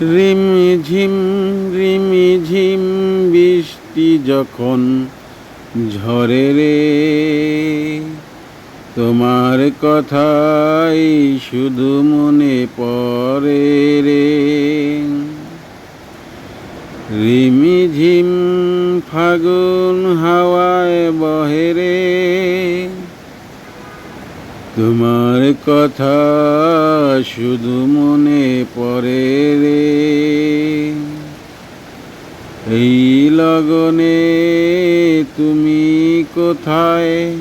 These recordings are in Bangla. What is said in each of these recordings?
রিম ঝিম রিম ঝিম বৃষ্টি যখন ঝরে রে, তোমার কথাই শুধু মনে পড়ে রে। রিমিঝিম ফাগুন হাওয়ায় বহে রে, তোমার কথা শুধু মনে পড়ে রে। এই লগনে তুমি কোথায়?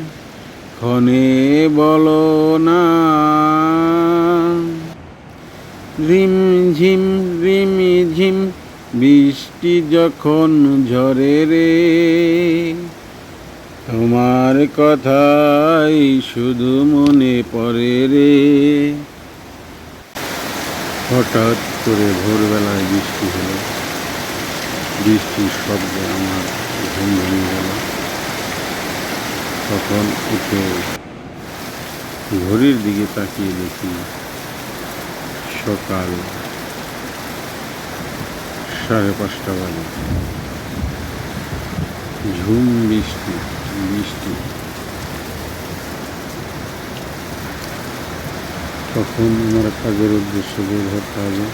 ক্ষণে বলো না। রিম ঝিম রিম ঝিম, বৃষ্টি যখন ঝরে রে। তোমার কথাই শুধু মনে পড়ে রে। হঠাৎ করে ভোরবেলায় বৃষ্টি হলো। বৃষ্টির শব্দে আমার ঘুম ভেঙে গেল। তখন উঠে ঘড়ির দিকে তাকিয়ে দেখি সকাল সাড়ে পাঁচটা বাজে। ঝুম বৃষ্টি। বৃষ্টি তখন আমার কাজের উদ্দেশ্যে বের হতে হবে।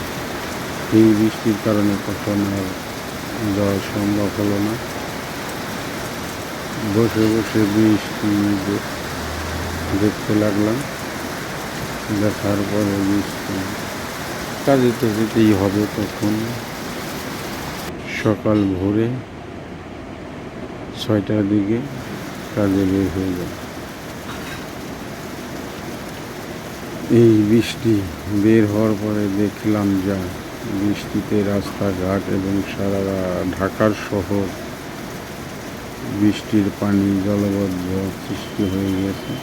এই বৃষ্টির কারণে তখন আর যাওয়া সম্ভব হলো না। বসে বসে বৃষ্টি দেখতে লাগলাম। দেখার পরে বৃষ্টি কাজে তো যেতেই হবে তখন। সকাল ভোরে ছয়টার দিকে কাজে বের হয়ে যায় এই বৃষ্টি বের হওয়ার পরে দেখলাম যা, বৃষ্টিতে রাস্তাঘাট এবং সারা ঢাকার শহর বৃষ্টির পানি জলবদ্ধ সৃষ্টি হয়ে গেছে।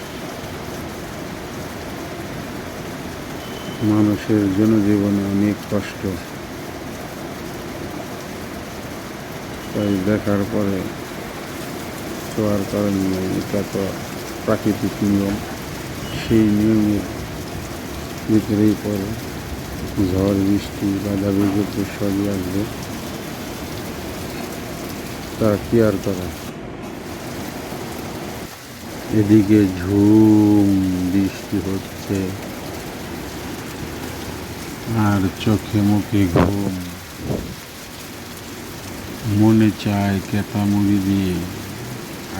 মানুষের জনজীবনে অনেক কষ্ট। তাই দেখার পরে তো আর নেই, এটা তো প্রাকৃতিক নিয়ম। সেই নিয়মের ভিতরেই পড়ে, ঝড়, বৃষ্টি, বাধা বিপত্তি সবই আসবে। তা কি আর করা? এদিকে ঝুম, বৃষ্টি হচ্ছে, আর চোখে মুখে ঘুম। মনে চায় কেতা মুড়ি দিয়ে।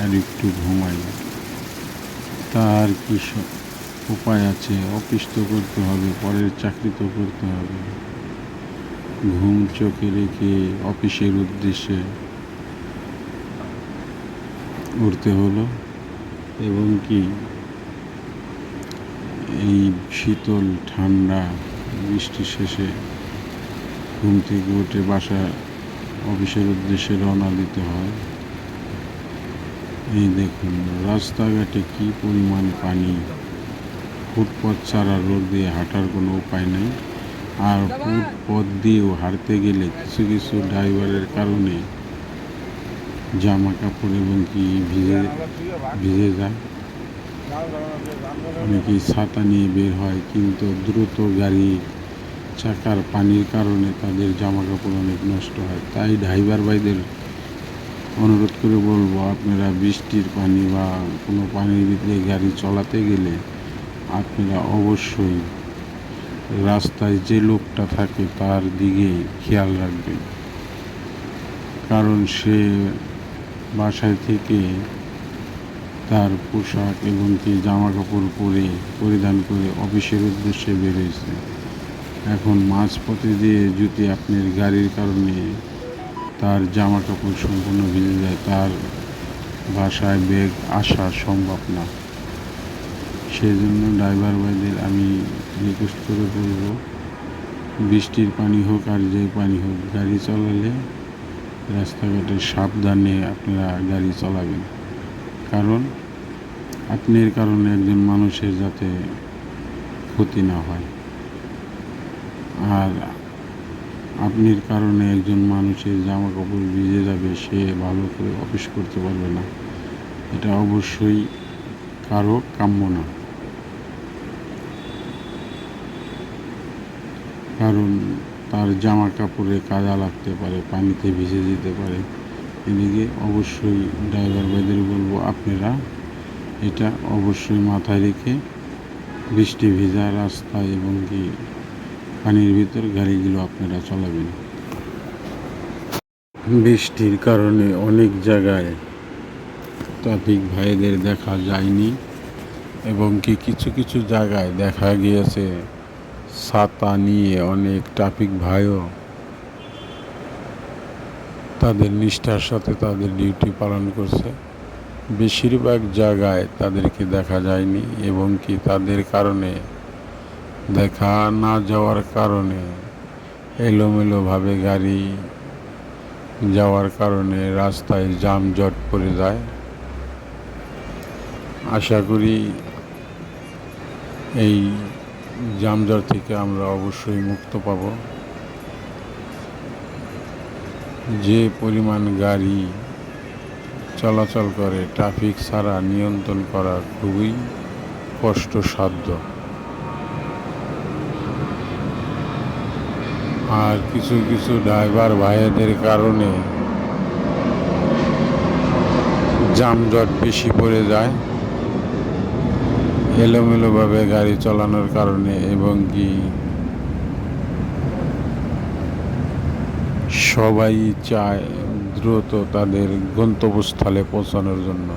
আর একটু ঘুমাই। তার কি উপায় আছে? অফিস তো করতে হবে, পরের চাকরি তো করতে হবে। ঘুম চোখে রেখে অফিসের উদ্দেশ্যে উঠতে হলো এবং কি এই শীতল, ঠান্ডা, বৃষ্টি শেষে ঘুম থেকে উঠে বাসা অফিসের উদ্দেশ্যে রওনা দিতে হয়। এই দেখুন, রাস্তাঘাটে কি পরিমাণ পানি? ফুটপথ ছাড়া রোড দিয়ে হাঁটার কোনো উপায় নেই। আর ফুটপথ দিয়েও হাঁটতে গেলে কিছু কিছু ড্রাইভারের কারণে জামা কাপড় এবং কি ভিজে ভিজে যায়। অনেকেই ছাতা নিয়ে বের হয়, কিন্তু দ্রুত গাড়ি চাকার পানির কারণে তাদের জামা কাপড় অনেক নষ্ট হয়। তাই ড্রাইভার ভাইদের অনুরোধ করে বলব, আপনারা বৃষ্টির পানি বা কোনো পানির ভিতরে গাড়ি চলাতে গেলে আপনারা অবশ্যই রাস্তায় যে লোকটা থাকে তার দিকে খেয়াল রাখবেন। কারণ সে বাসায় থেকে তার পোশাক এবং কি জামা কাপড় পরে পরিধান করে অফিসের উদ্দেশ্যে বেরোয়েছে এখন মাঝপথে দিয়ে যদি আপনার গাড়ির কারণে তার জামা কাপড় সম্পূর্ণ ভিজে যায়, তার বাসায় বেগ আসা সম্ভব না। সেই জন্য ড্রাইভার ভাইদের আমি রিকোয়েস্ট করে বলব, বৃষ্টির পানি হোক আর যে পানি হোক, গাড়ি চালালে রাস্তাঘাটে সাবধানে আপনারা গাড়ি চালাবেন। কারণ আপনার কারণে একজন মানুষের যাতে ক্ষতি না হয়। আর আপনির কারণে একজন মানুষের জামা কাপড় ভিজে যাবে, সে ভালো করে অফিস করতে পারবে না। এটা অবশ্যই কারও কাম্য না। কারণ তার জামা কাপড়ে কাদা লাগতে পারে, পানিতে ভিজে যেতে পারে। এদিকে অবশ্যই ড্রাইভার ভাইদের বলব, আপনারা এটা অবশ্যই মাথায় রেখে বৃষ্টি ভেজা রাস্তা এবং কি পানির ভিতর গাড়িগুলো আপনারা চালাবেন। বৃষ্টির কারণে অনেক জায়গায় ট্রাফিক ভাইদের দেখা যায়নি এবং কি কিছু কিছু জায়গায় দেখা গিয়েছে ছাতা নিয়ে অনেক ট্রাফিক ভাইও তাদের নিষ্ঠার সাথে তাদের ডিউটি পালন করছে। বেশিরভাগ জায়গায় তাদেরকে দেখা যায়নি এবং কি তাদের কারণে দেখা না যাওয়ার কারণে এলোমেলোভাবে গাড়ি যাওয়ার কারণে রাস্তায় যানজট পড়ে যায়। আশা করি এই যানজট থেকে আমরা অবশ্যই মুক্ত পাব। যে পরিমাণ গাড়ি চলাচল করে, ট্রাফিক ছাড়া নিয়ন্ত্রণ করা খুবই কষ্টসাধ্য। আর কিছু কিছু ড্রাইভার ভাইদের কারণে যানজট বেশি পড়ে যায়। এলোমেলোভাবে গাড়ি চালানোর কারণে এবং কি সবাই চায় দ্রুত তাদের গন্তব্যস্থলে পৌঁছানোর জন্য।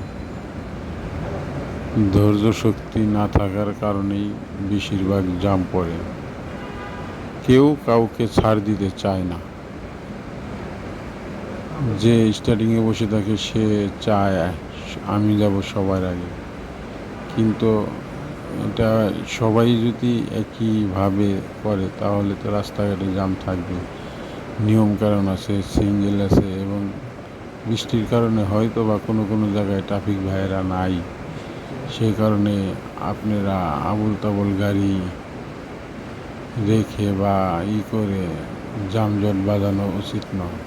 ধৈর্য শক্তি না থাকার কারণেই বেশিরভাগ জাম পড়ে। কেউ কাউকে ছাড় দিতে চায় না। যে স্টার্টিংয়ে বসে থাকে, সে চায়, আমি যাব সবার আগে। কিন্তু এটা সবাই যদি একইভাবে করে, তাহলে তো রাস্তাঘাটে জাম থাকবে। নিয়মকানুন আছে সিঙ্গেল আছে, এবং বৃষ্টির কারণে হয়তো বা কোনো কোনো জায়গায় ট্রাফিক ভাইয়েরা নাই। সেই কারণে আপনারা আবুল তাবল গাড়ি রেখে বা ই করে যানজট বাজানো উচিত নয়।